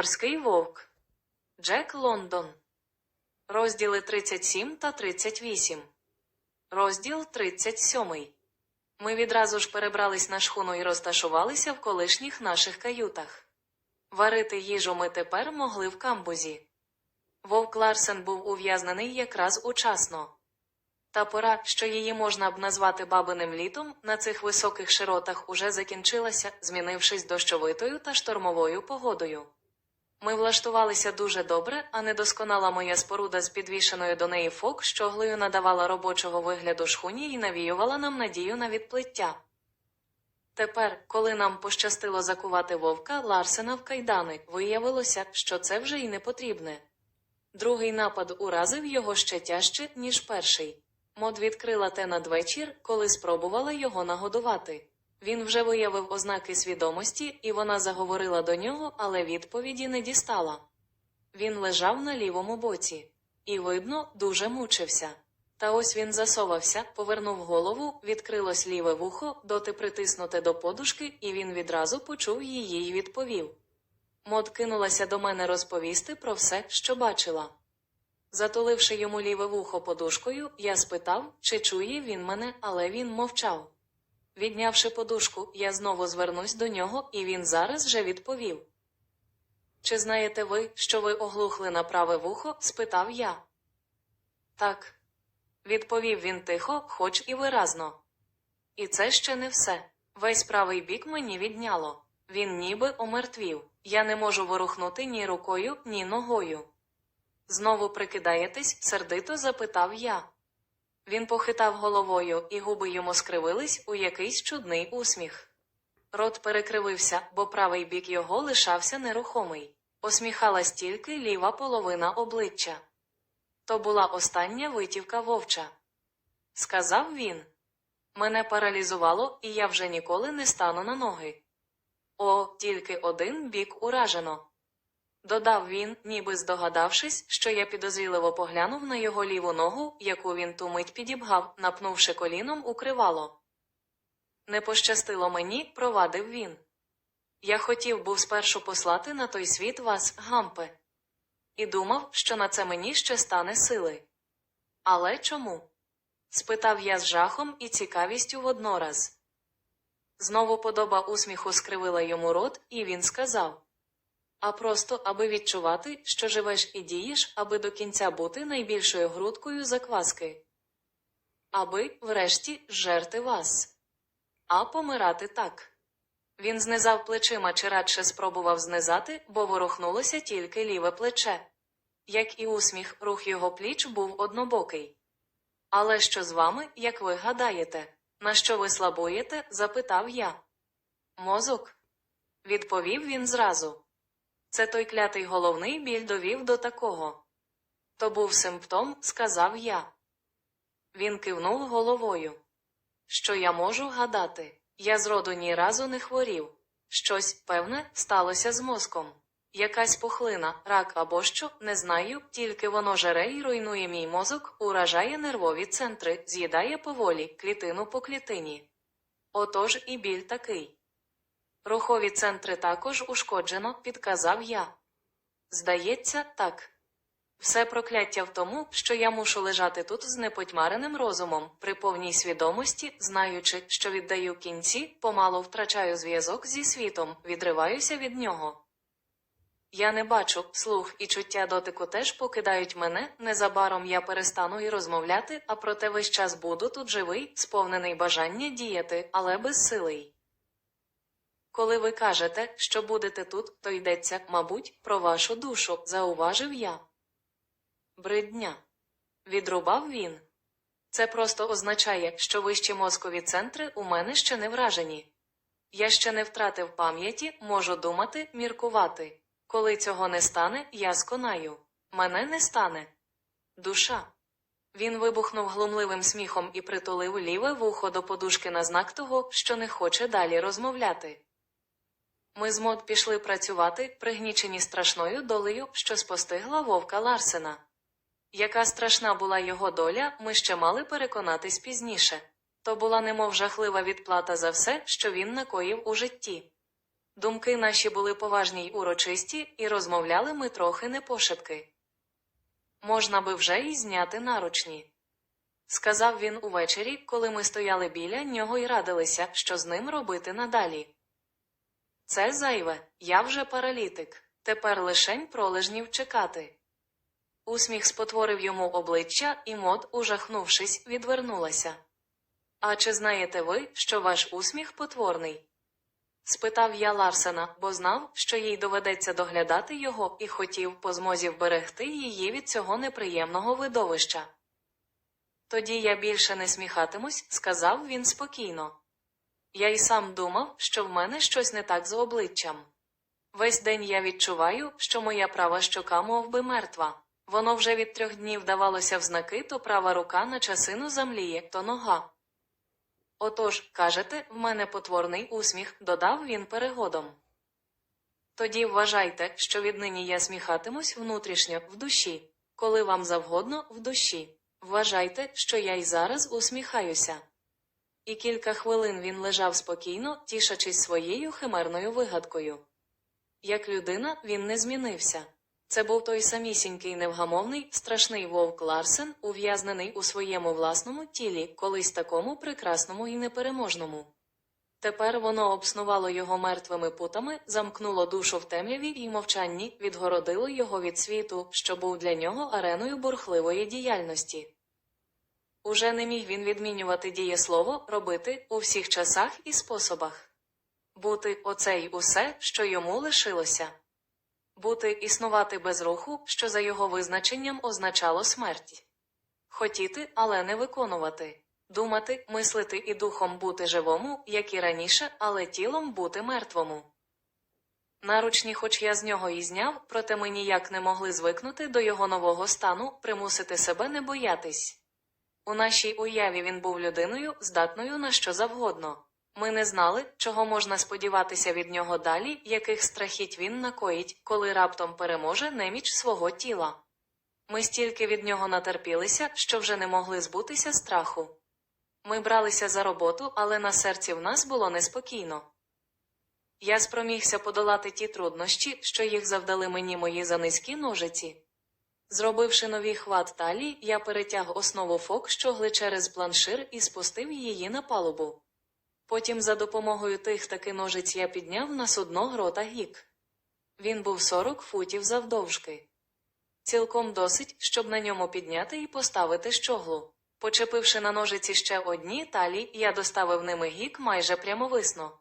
Морський вовк. Джек Лондон. Розділи 37 та 38. Розділ 37. Ми відразу ж перебрались на шхуну і розташувалися в колишніх наших каютах. Варити їжу ми тепер могли в камбузі. Вовк Ларсен був ув'язнений якраз учасно. Та пора, що її можна б назвати бабиним літом, на цих високих широтах уже закінчилася, змінившись дощовитою та штормовою погодою. Ми влаштувалися дуже добре, а недосконала моя споруда з підвішеною до неї фок, щоглею надавала робочого вигляду шхуні і навіювала нам надію на відплиття. Тепер, коли нам пощастило закувати вовка Ларсена в кайдани, виявилося, що це вже й не потрібне. Другий напад уразив його ще тяжче, ніж перший. Мод відкрила те надвечір, коли спробувала його нагодувати. Він вже виявив ознаки свідомості, і вона заговорила до нього, але відповіді не дістала. Він лежав на лівому боці, і, видно, дуже мучився. Та ось він засовався, повернув голову, відкрилось ліве вухо, доти притиснуте до подушки, і він відразу почув її й відповів. Мод кинулася до мене розповісти про все, що бачила. Затуливши йому ліве вухо подушкою, я спитав, чи чує він мене, але він мовчав. Віднявши подушку, я знову звернусь до нього, і він зараз же відповів. Чи знаєте ви, що ви оглухли на праве вухо? спитав я. Так, відповів він тихо, хоч і виразно. І це ще не все. Весь правий бік мені відняло. Він ніби омертвів. Я не можу ворухнути ні рукою, ні ногою. Знову прикидаєтесь? сердито запитав я. Він похитав головою, і губи йому скривились у якийсь чудний усміх. Рот перекривився, бо правий бік його лишався нерухомий. Посміхалась тільки ліва половина обличчя. То була остання витівка вовча. Сказав він. Мене паралізувало, і я вже ніколи не стану на ноги. О, тільки один бік уражено. Додав він, ніби здогадавшись, що я підозріливо поглянув на його ліву ногу, яку він ту мить підібгав, напнувши коліном укривало. Не пощастило мені, провадив він. Я хотів був спершу послати на той світ вас, гампе, і думав, що на це мені ще стане сили. Але чому? спитав я з жахом і цікавістю воднораз. Знову подоба усміху скривила йому рот, і він сказав а просто аби відчувати, що живеш і дієш, аби до кінця бути найбільшою грудкою закваски. Аби, врешті, жерти вас. А помирати так. Він знизав плечима чи радше спробував знизати, бо ворухнулося тільки ліве плече. Як і усміх, рух його пліч був однобокий. Але що з вами, як ви гадаєте? На що ви слабуєте? запитав я. Мозок. Відповів він зразу. Це той клятий головний біль довів до такого. То був симптом, сказав я. Він кивнув головою. Що я можу гадати? Я зроду ні разу не хворів. Щось, певне, сталося з мозком. Якась пухлина, рак або що, не знаю, тільки воно жере і руйнує мій мозок, уражає нервові центри, з'їдає поволі, клітину по клітині. Отож і біль такий. Рухові центри також ушкоджено, підказав я. Здається, так. Все прокляття в тому, що я мушу лежати тут з непотьмареним розумом, при повній свідомості, знаючи, що віддаю кінці, помало втрачаю зв'язок зі світом, відриваюся від нього. Я не бачу, слух і чуття дотику теж покидають мене, незабаром я перестану і розмовляти, а проте весь час буду тут живий, сповнений бажання діяти, але безсилий. Коли ви кажете, що будете тут, то йдеться, мабуть, про вашу душу, зауважив я. Бридня. Відрубав він. Це просто означає, що вищі мозкові центри у мене ще не вражені. Я ще не втратив пам'яті, можу думати, міркувати. Коли цього не стане, я сконаю. Мене не стане. Душа. Він вибухнув глумливим сміхом і притулив ліве вухо до подушки на знак того, що не хоче далі розмовляти. Ми з мод пішли працювати, пригнічені страшною долею, що спостигла вовка Ларсена. Яка страшна була його доля, ми ще мали переконатись пізніше. То була немов жахлива відплата за все, що він накоїв у житті. Думки наші були поважні й урочисті, і розмовляли ми трохи не пошепки. Можна би вже й зняти наручні. Сказав він увечері, коли ми стояли біля нього і радилися, що з ним робити надалі. Це зайве, я вже паралітик, тепер лишень пролежнів чекати. Усміх спотворив йому обличчя, і мод, ужахнувшись, відвернулася. А чи знаєте ви, що ваш усміх потворний? спитав я Ларсена, бо знав, що їй доведеться доглядати його, і хотів по змозі вберегти її від цього неприємного видовища. Тоді я більше не сміхатимусь, сказав він спокійно. Я й сам думав, що в мене щось не так з обличчям. Весь день я відчуваю, що моя права щока мов би, мертва. Воно вже від трьох днів давалося в знаки, то права рука на часину замліє, то нога. Отож, кажете, в мене потворний усміх, додав він перегодом. Тоді вважайте, що віднині я сміхатимусь внутрішньо, в душі, коли вам завгодно, в душі. Вважайте, що я й зараз усміхаюся. І кілька хвилин він лежав спокійно, тішачись своєю химерною вигадкою. Як людина, він не змінився. Це був той самісінький невгамовний, страшний вовк Ларсен, ув'язнений у своєму власному тілі, колись такому прекрасному і непереможному. Тепер воно обснувало його мертвими путами, замкнуло душу в темряві і мовчанні, відгородило його від світу, що був для нього ареною бурхливої діяльності. Уже не міг він відмінювати дієслово робити у всіх часах і способах. Бути оце й усе, що йому лишилося. Бути існувати без руху, що за його визначенням означало смерть. Хотіти, але не виконувати. Думати, мислити і духом бути живому, як і раніше, але тілом бути мертвому. Наручні, хоч я з нього і зняв, проте ми ніяк не могли звикнути до його нового стану, примусити себе не боятись. У нашій уяві він був людиною, здатною на що завгодно. Ми не знали, чого можна сподіватися від нього далі, яких страхіть він накоїть, коли раптом переможе неміч свого тіла. Ми стільки від нього натерпілися, що вже не могли збутися страху. Ми бралися за роботу, але на серці в нас було неспокійно. Я спромігся подолати ті труднощі, що їх завдали мені мої занизькі ножиці. Зробивши новий хват талі, я перетяг основу фок щогли через планшир і спустив її на палубу. Потім за допомогою тих таки ножиць я підняв на судно грота гік. Він був 40 футів завдовжки. Цілком досить, щоб на ньому підняти і поставити щоглу. Почепивши на ножиці ще одні талі, я доставив ними гік майже прямовисно.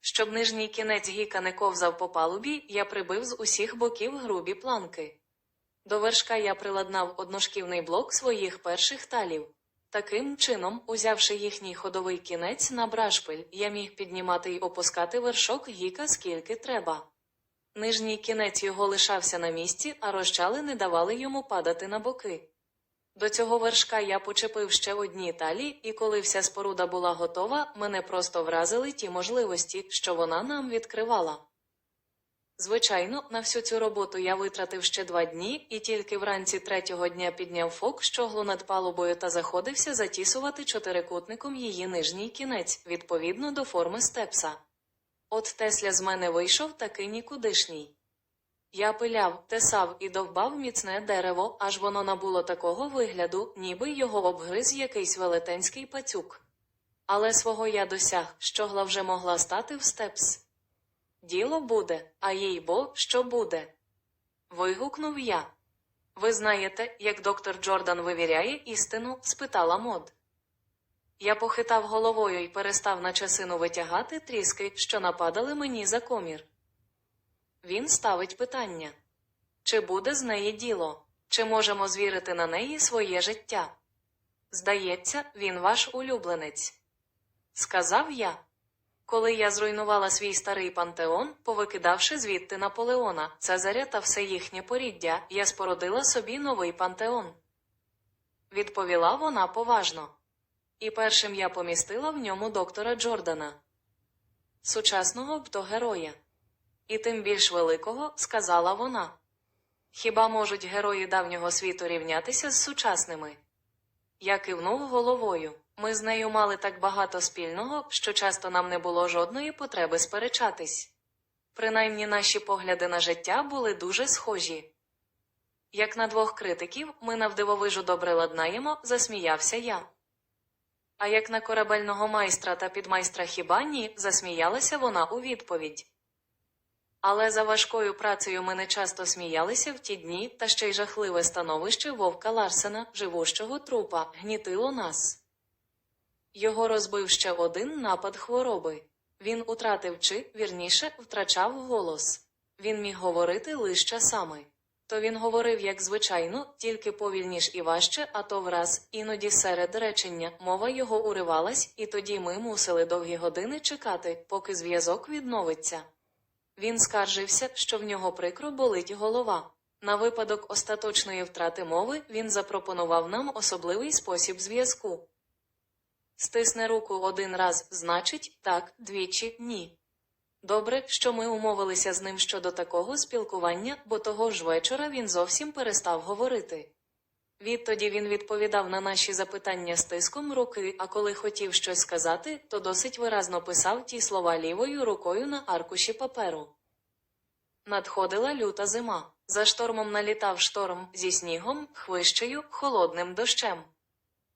Щоб нижній кінець гіка не ковзав по палубі, я прибив з усіх боків грубі планки. До вершка я приладнав одношківний блок своїх перших талів. Таким чином, узявши їхній ходовий кінець на брашпиль, я міг піднімати й опускати вершок гіка скільки треба. Нижній кінець його лишався на місці, а розчали не давали йому падати на боки. До цього вершка я почепив ще одні талі, і коли вся споруда була готова, мене просто вразили ті можливості, що вона нам відкривала. Звичайно, на всю цю роботу я витратив ще два дні і тільки вранці третього дня підняв фок щоглу над палубою та заходився затісувати чотирикутником її нижній кінець, відповідно до форми степса. От Тесля з мене вийшов таки нікудишній. Я пиляв, тесав і довбав міцне дерево, аж воно набуло такого вигляду, ніби його обгриз якийсь велетенський пацюк. Але свого я досяг, щогла вже могла стати в степс. Діло буде, а їй бо, що буде. Вигукнув я. Ви знаєте, як доктор Джордан вивіряє істину? спитала мод. Я похитав головою і перестав на часину витягати тріски, що нападали мені за комір. Він ставить питання чи буде з неї діло, чи можемо звірити на неї своє життя? Здається, він ваш улюбленець. Сказав я. Коли я зруйнувала свій старий пантеон, повикидавши звідти Наполеона, Цезаря та все їхнє поріддя, я спородила собі новий пантеон. Відповіла вона поважно. І першим я помістила в ньому доктора Джордана, сучасного бто героя. І тим більш великого, сказала вона. Хіба можуть герої давнього світу рівнятися з сучасними? Я кивнув головою. Ми з нею мали так багато спільного, що часто нам не було жодної потреби сперечатись. Принаймні наші погляди на життя були дуже схожі. Як на двох критиків, ми навдивовижу добре ладнаємо, засміявся я. А як на корабельного майстра та підмайстра хіба ні, засміялася вона у відповідь. Але за важкою працею ми не часто сміялися в ті дні, та ще й жахливе становище вовка Ларсена, живущого трупа, гнітило нас. Його розбив ще один напад хвороби. Він утратив чи, вірніше, втрачав голос. Він міг говорити лише часами. То він говорив як звичайно, тільки повільніш і важче, а то враз, іноді серед речення, мова його уривалась, і тоді ми мусили довгі години чекати, поки зв'язок відновиться. Він скаржився, що в нього прикро болить голова. На випадок остаточної втрати мови він запропонував нам особливий спосіб зв'язку. Стисне руку один раз, значить так, двічі ні. Добре, що ми умовилися з ним щодо такого спілкування, бо того ж вечора він зовсім перестав говорити. Відтоді він відповідав на наші запитання стиском руки, а коли хотів щось сказати, то досить виразно писав ті слова лівою рукою на аркуші паперу. Надходила люта зима. За штормом налітав шторм зі снігом, хвищею, холодним дощем.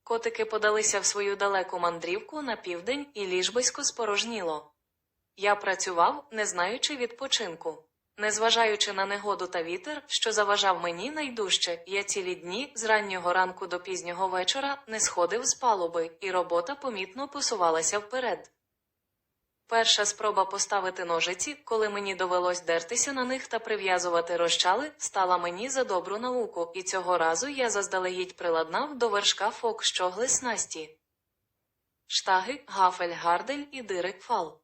Котики подалися в свою далеку мандрівку на південь і ліжбисько спорожніло. Я працював, не знаючи відпочинку. Незважаючи на негоду та вітер, що заважав мені найдужче, я цілі дні з раннього ранку до пізнього вечора не сходив з палуби, і робота помітно посувалася вперед. Перша спроба поставити ножиці, коли мені довелось дертися на них та прив'язувати розчали, стала мені за добру науку, і цього разу я заздалегідь приладнав до вершка фок щогли снасті. Штаги, гафель, гардель і дирик фал.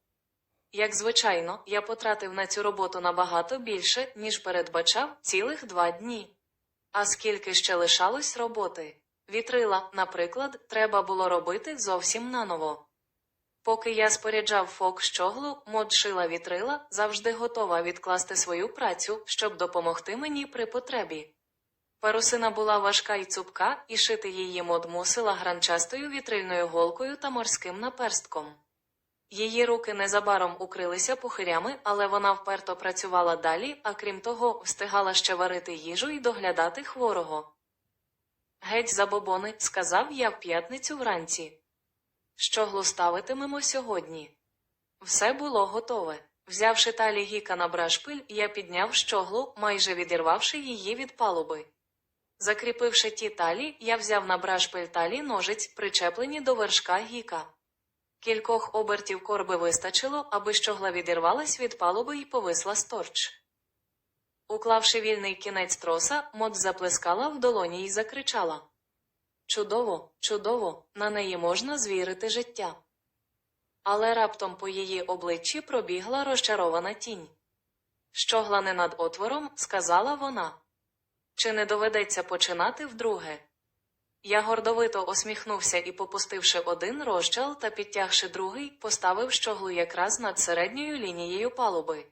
Як звичайно, я потратив на цю роботу набагато більше, ніж передбачав, цілих два дні. А скільки ще лишалось роботи? Вітрила, наприклад, треба було робити зовсім наново. Поки я споряджав фок щоглу, мод шила вітрила, завжди готова відкласти свою працю, щоб допомогти мені при потребі. Парусина була важка й цупка, і шити її мод мусила гранчастою вітрильною голкою та морським наперстком. Її руки незабаром укрилися пухирями, але вона вперто працювала далі, а крім того, встигала ще варити їжу і доглядати хворого. Геть забобони, сказав я в п'ятницю вранці. Щоглу ставитимемо сьогодні. Все було готове. Взявши талі гіка на брашпиль, я підняв щоглу, майже відірвавши її від палуби. Закріпивши ті талі, я взяв на брашпиль талі ножиць, причеплені до вершка гіка. Кількох обертів корби вистачило, аби щогла відірвалась від палуби і повисла сторч. Уклавши вільний кінець троса, мод заплескала в долоні і закричала Чудово, чудово, на неї можна звірити життя. Але раптом по її обличчі пробігла розчарована тінь. Щогла не над отвором, сказала вона. Чи не доведеться починати вдруге? Я гордовито осміхнувся і, попустивши один розчал та підтягши другий, поставив щоглу якраз над середньою лінією палуби.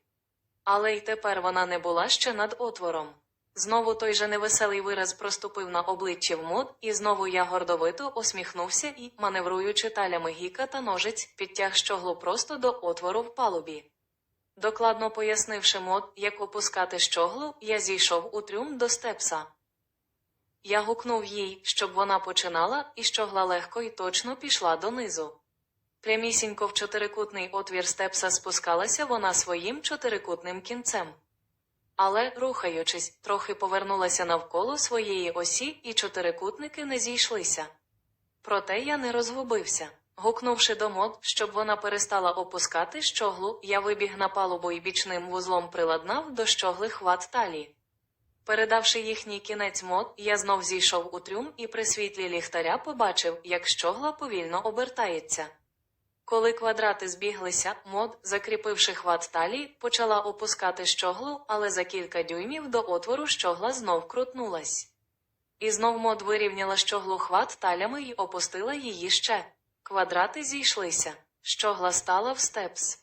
Але й тепер вона не була ще над отвором. Знову той же невеселий вираз проступив на обличчі в мод, і знову я гордовито осміхнувся і, маневруючи талями гіка та ножиць, підтяг щоглу просто до отвору в палубі. Докладно пояснивши мод, як опускати щоглу, я зійшов у трюм до степса. Я гукнув їй, щоб вона починала, і щогла легко і точно пішла донизу. Прямісінько в чотирикутний отвір степса спускалася вона своїм чотирикутним кінцем. Але, рухаючись, трохи повернулася навколо своєї осі, і чотирикутники не зійшлися. Проте я не розгубився. Гукнувши до мод, щоб вона перестала опускати щоглу, я вибіг на палубу і бічним вузлом приладнав до щогли хват талі. Передавши їхній кінець мод, я знов зійшов у трюм і при світлі ліхтаря побачив, як щогла повільно обертається. Коли квадрати збіглися, мод, закріпивши хват талі, почала опускати щоглу, але за кілька дюймів до отвору щогла знов крутнулась. І знов мод вирівняла щоглу хват талями і опустила її ще. Квадрати зійшлися. Щогла стала в степс.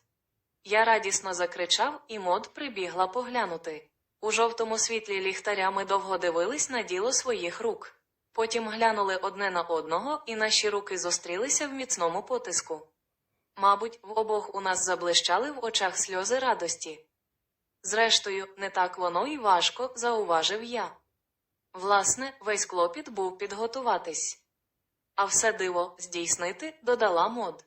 Я радісно закричав, і мод прибігла поглянути. У жовтому світлі ліхтаря ми довго дивились на діло своїх рук. Потім глянули одне на одного, і наші руки зустрілися в міцному потиску. Мабуть, в обох у нас заблищали в очах сльози радості. Зрештою, не так воно і важко, зауважив я. Власне, весь клопіт був підготуватись. А все диво здійснити, додала мод.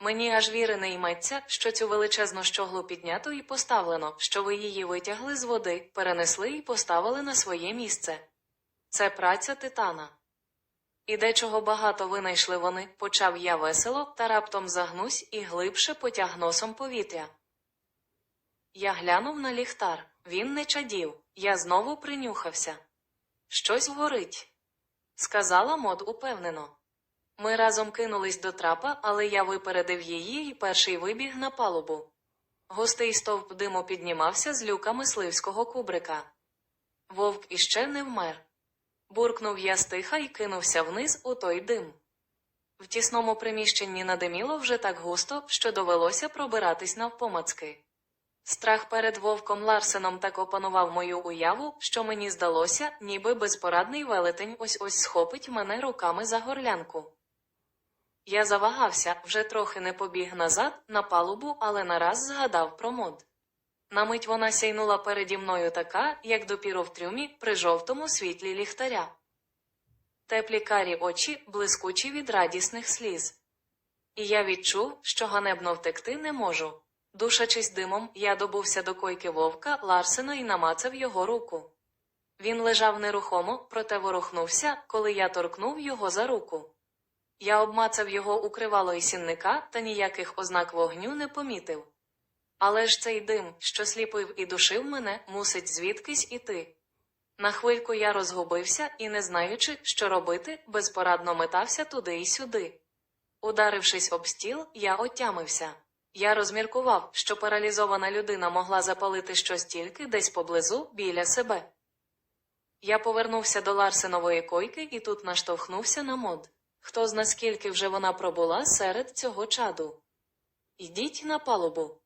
Мені аж віри не йметься, що цю величезну щоглу піднято і поставлено, що ви її витягли з води, перенесли і поставили на своє місце. Це праця титана. І дечого багато винайшли вони, почав я весело, та раптом загнусь і глибше потяг носом повітря. Я глянув на ліхтар. Він не чадів. Я знову принюхався. Щось горить, сказала мод упевнено. Ми разом кинулись до трапа, але я випередив її і перший вибіг на палубу. Густий стовп диму піднімався з люка мисливського кубрика. Вовк іще не вмер. Буркнув я стиха і кинувся вниз у той дим. В тісному приміщенні надиміло вже так густо, що довелося пробиратись навпомацки. Страх перед вовком Ларсеном так опанував мою уяву, що мені здалося, ніби безпорадний велетень ось ось схопить мене руками за горлянку. Я завагався, вже трохи не побіг назад, на палубу, але нараз згадав про мод. На мить вона сяйнула переді мною така, як допіру в трюмі при жовтому світлі ліхтаря. Теплі карі очі, блискучі від радісних сліз. І я відчув, що ганебно втекти не можу. Душачись димом, я добувся до койки вовка Ларсена і намацав його руку. Він лежав нерухомо, проте ворухнувся, коли я торкнув його за руку. Я обмацав його укривало і сінника та ніяких ознак вогню не помітив. Але ж цей дим, що сліпив і душив мене, мусить звідкись іти. На хвильку я розгубився і, не знаючи, що робити, безпорадно метався туди і сюди. Ударившись об стіл, я отямився. Я розміркував, що паралізована людина могла запалити щось тільки десь поблизу біля себе. Я повернувся до Ларсенової койки і тут наштовхнувся на мод. Хто зна скільки вже вона пробула серед цього чаду. Ідіть на палубу,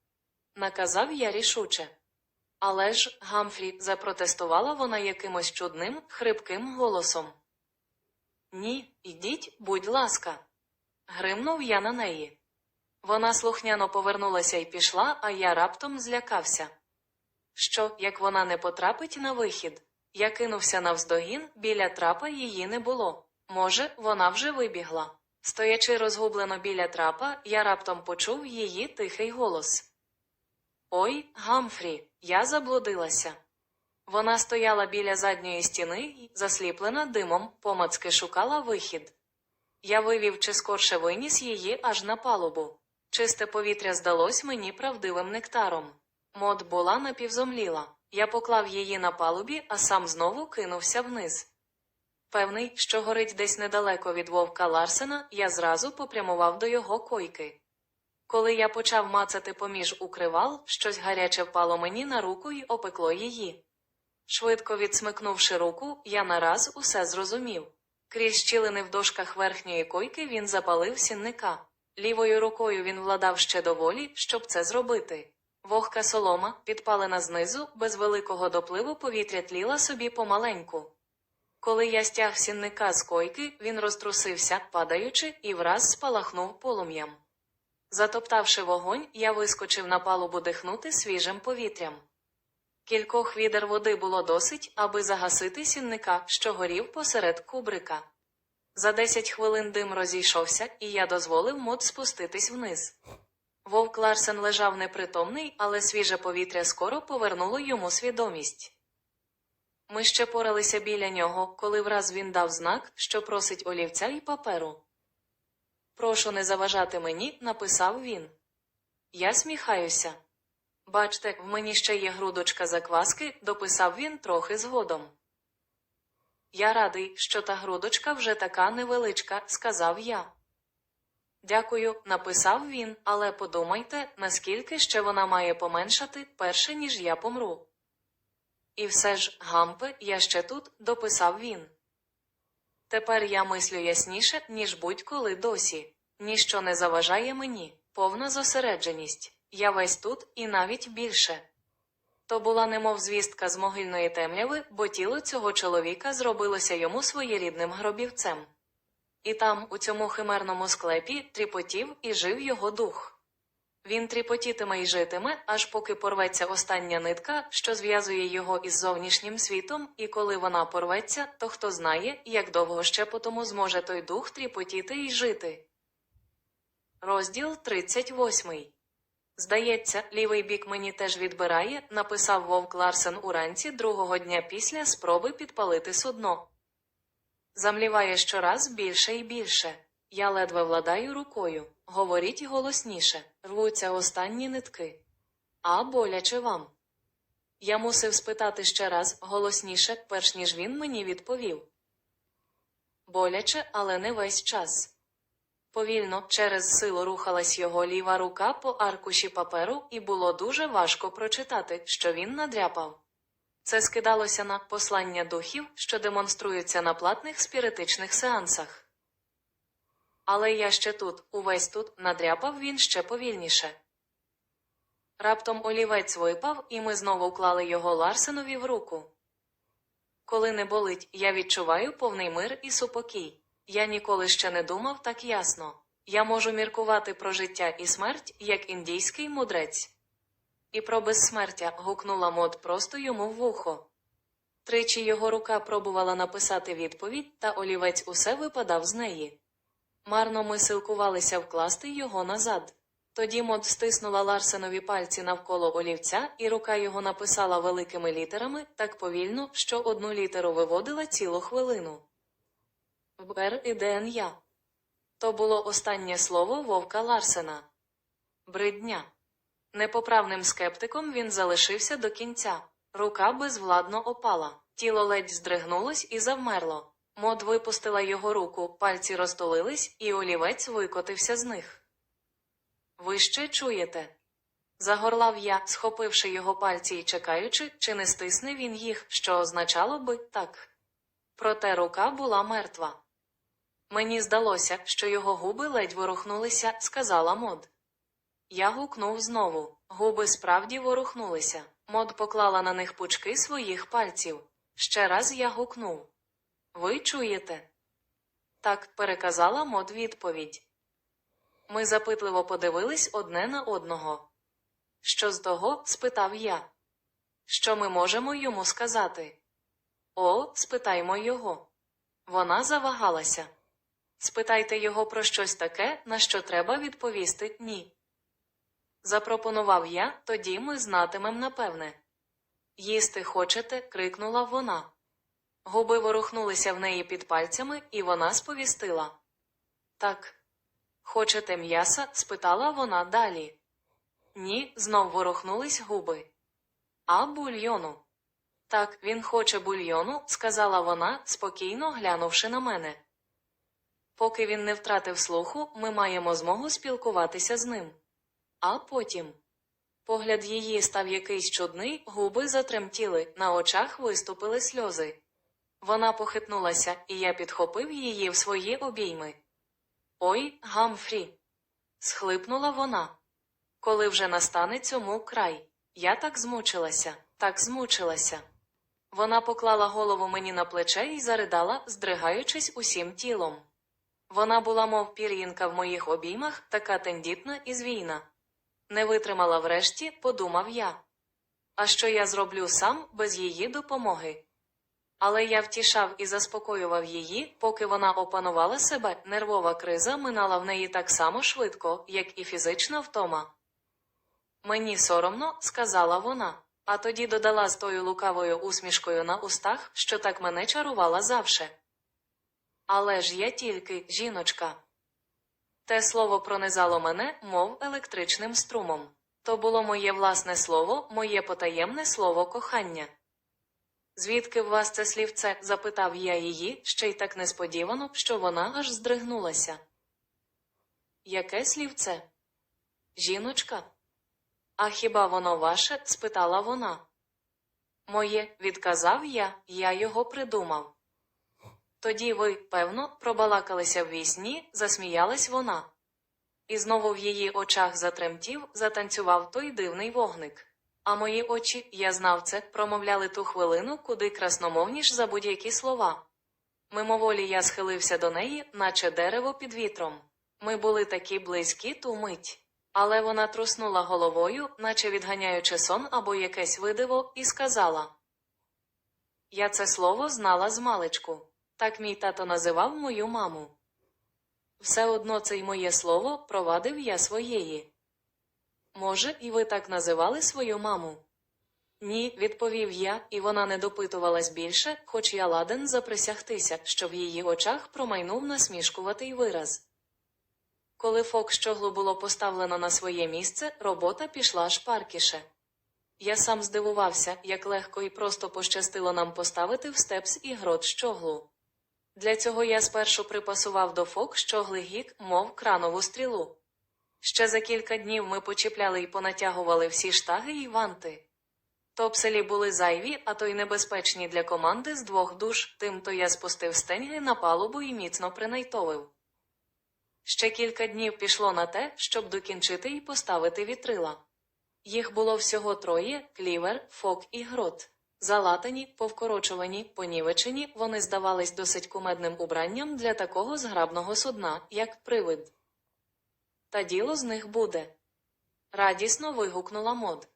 наказав я рішуче. Але ж, Гамфрі, запротестувала вона якимось чудним, хрипким голосом. Ні, ідіть, будь ласка. Гримнув я на неї. Вона слухняно повернулася і пішла, а я раптом злякався. Що, як вона не потрапить на вихід? Я кинувся навздогін, біля трапа її не було. Може, вона вже вибігла. Стоячи розгублено біля трапа, я раптом почув її тихий голос. Ой, Гамфрі, я заблудилася. Вона стояла біля задньої стіни і, засліплена димом, помацки шукала вихід. Я вивів чи скорше виніс її аж на палубу. Чисте повітря здалось мені правдивим нектаром. Мод була напівзомліла. Я поклав її на палубі, а сам знову кинувся вниз. Певний, що горить десь недалеко від вовка Ларсена, я зразу попрямував до його койки. Коли я почав мацати поміж укривал, щось гаряче впало мені на руку і опекло її. Швидко відсмикнувши руку, я нараз усе зрозумів. Крізь щілини в дошках верхньої койки він запалив сінника. Лівою рукою він владав ще доволі, щоб це зробити. Вогка солома, підпалена знизу, без великого допливу повітря тліла собі помаленьку. Коли я стяг сінника з койки, він розтрусився, падаючи, і враз спалахнув полум'ям. Затоптавши вогонь, я вискочив на палубу дихнути свіжим повітрям. Кількох відер води було досить, аби загасити сінника, що горів посеред кубрика. За десять хвилин дим розійшовся, і я дозволив мод спуститись вниз. Вовк Ларсен лежав непритомний, але свіже повітря скоро повернуло йому свідомість. Ми ще поралися біля нього, коли враз він дав знак, що просить олівця і паперу. Прошу не заважати мені, написав він. Я сміхаюся. Бачте, в мені ще є грудочка закваски, дописав він трохи згодом. Я радий, що та грудочка вже така невеличка, сказав я. Дякую, написав він, але подумайте, наскільки ще вона має поменшати, перше ніж я помру. І все ж, гампе, я ще тут, дописав він. Тепер я мислю ясніше, ніж будь-коли досі. Ніщо не заважає мені, повна зосередженість. Я весь тут і навіть більше. То була немов звістка з могильної темряви, бо тіло цього чоловіка зробилося йому своєрідним гробівцем. І там, у цьому химерному склепі, тріпотів і жив його дух. Він тріпотітиме і житиме, аж поки порветься остання нитка, що зв'язує його із зовнішнім світом, і коли вона порветься, то хто знає, як довго ще потому зможе той дух тріпотіти і жити. Розділ 38 Здається, лівий бік мені теж відбирає, написав Вовк Ларсен уранці другого дня після спроби підпалити судно. Замліває щораз більше і більше. Я ледве владаю рукою. Говоріть голосніше, рвуться останні нитки. А боляче вам. Я мусив спитати ще раз голосніше, перш ніж він мені відповів. Боляче, але не весь час. Повільно через силу рухалась його ліва рука по аркуші паперу, і було дуже важко прочитати, що він надряпав. Це скидалося на послання духів, що демонструються на платних спіритичних сеансах. Але я ще тут, увесь тут, надряпав він ще повільніше. Раптом олівець випав, і ми знову вклали його Ларсенові в руку. Коли не болить, я відчуваю повний мир і супокій. Я ніколи ще не думав так ясно. Я можу міркувати про життя і смерть, як індійський мудрець. І про безсмертя гукнула мод просто йому в вухо. Тричі його рука пробувала написати відповідь, та олівець усе випадав з неї. Марно ми силкувалися вкласти його назад. Тоді мод стиснула Ларсенові пальці навколо олівця, і рука його написала великими літерами так повільно, що одну літеру виводила цілу хвилину. Бер і ДНЯ. То було останнє слово вовка Ларсена. Бридня. Непоправним скептиком він залишився до кінця. Рука безвладно опала, тіло ледь здригнулось і завмерло. Мод випустила його руку, пальці розтулились, і олівець викотився з них. Ви ще чуєте? Загорлав я, схопивши його пальці і чекаючи, чи не стисне він їх, що означало би так. Проте рука була мертва. Мені здалося, що його губи ледь ворухнулися, сказала мод. Я гукнув знову. Губи справді ворухнулися. Мод поклала на них пучки своїх пальців. Ще раз я гукнув. Ви чуєте? Так, переказала мод відповідь. Ми запитливо подивились одне на одного. Що з того? спитав я. Що ми можемо йому сказати? О, спитаймо його. Вона завагалася. Спитайте його про щось таке, на що треба відповісти ні. Запропонував я, тоді ми знатимем напевне. Їсти хочете? крикнула вона. Губи ворухнулися в неї під пальцями, і вона сповістила. Так. Хочете м'яса? спитала вона далі. Ні, знов ворухнулись губи. А бульйону. Так, він хоче бульйону, сказала вона, спокійно глянувши на мене. Поки він не втратив слуху, ми маємо змогу спілкуватися з ним. А потім. Погляд її став якийсь чудний, губи затремтіли, на очах виступили сльози. Вона похитнулася, і я підхопив її в свої обійми. Ой, Гамфрі. схлипнула вона. Коли вже настане цьому край. Я так змучилася, так змучилася. Вона поклала голову мені на плече і заридала, здригаючись усім тілом. Вона була, мов пір'їнка в моїх обіймах, така тендітна і звійна. Не витримала врешті, подумав я. А що я зроблю сам без її допомоги? Але я втішав і заспокоював її, поки вона опанувала себе, нервова криза минала в неї так само швидко, як і фізична втома. Мені соромно, сказала вона, а тоді додала з тою лукавою усмішкою на устах, що так мене чарувала завше. Але ж я тільки жіночка. Те слово пронизало мене, мов електричним струмом. То було моє власне слово, моє потаємне слово кохання. Звідки в вас це слівце? запитав я її, ще й так несподівано, що вона аж здригнулася. Яке слівце? Жіночка. А хіба воно ваше? спитала вона. Моє, відказав я, я його придумав. Тоді ви, певно, пробалакалися в вісні, засміялась вона. І знову в її очах затремтів, затанцював той дивний вогник. А мої очі, я знав це, промовляли ту хвилину куди красномовніш за будь-які слова. Мимоволі я схилився до неї, наче дерево під вітром. Ми були такі близькі ту мить. Але вона труснула головою, наче відганяючи сон або якесь видиво, і сказала: Я це слово знала з маличку. Так мій тато називав мою маму. Все одно це й моє слово провадив я своєї. Може, і ви так називали свою маму? Ні, відповів я, і вона не допитувалась більше, хоч я ладен заприсягтися, що в її очах промайнув насмішкуватий вираз. Коли фок щоглу було поставлено на своє місце, робота пішла шпаркіше. Я сам здивувався, як легко і просто пощастило нам поставити в степс і грот щоглу. Для цього я спершу припасував до фок щогли гік, мов кранову стрілу. Ще за кілька днів ми почіпляли і понатягували всі штаги і ванти. Топселі були зайві, а то й небезпечні для команди з двох душ, тимто я спустив стеньги на палубу і міцно принайтовив. Ще кілька днів пішло на те, щоб докінчити і поставити вітрила. Їх було всього троє клівер, фок і грот. Залатані, повкорочувані, понівечені, вони здавались досить кумедним убранням для такого зграбного судна, як привид. Та діло з них буде. Радісно вигукнула мод.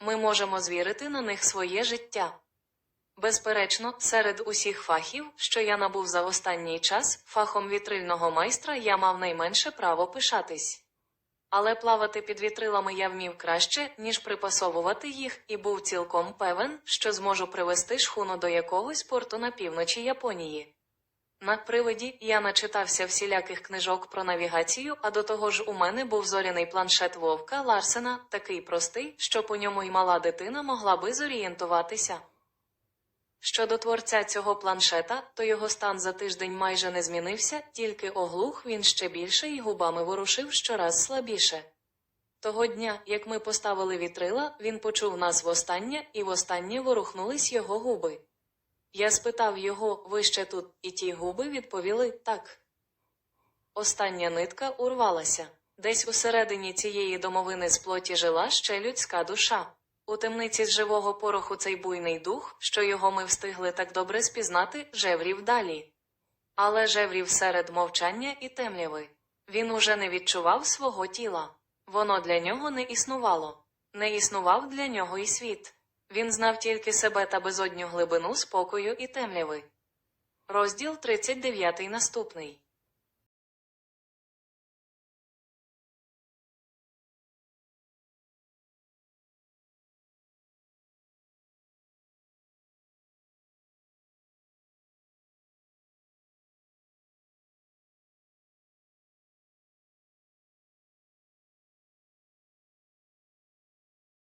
Ми можемо звірити на них своє життя. Безперечно, серед усіх фахів, що я набув за останній час, фахом вітрильного майстра я мав найменше право пишатись. Але плавати під вітрилами я вмів краще, ніж припасовувати їх, і був цілком певен, що зможу привести шхуну до якогось порту на півночі Японії. На приводі я начитався всіляких книжок про навігацію, а до того ж у мене був зоряний планшет Вовка Ларсена, такий простий, що по ньому й мала дитина могла би зорієнтуватися. Щодо творця цього планшета, то його стан за тиждень майже не змінився, тільки оглух він ще більше і губами ворушив щораз слабіше. Того дня, як ми поставили вітрила, він почув нас востаннє, і востаннє ворухнулись його губи. Я спитав його, ви ще тут, і ті губи відповіли так. Остання нитка урвалася. Десь усередині цієї домовини з плоті жила ще людська душа. У темниці з живого пороху цей буйний дух, що його ми встигли так добре спізнати, жеврів далі. Але жеврів серед мовчання і темряви. Він уже не відчував свого тіла. Воно для нього не існувало. Не існував для нього і світ. Він знав тільки себе та безодню глибину спокою і темряви. Розділ 39 наступний.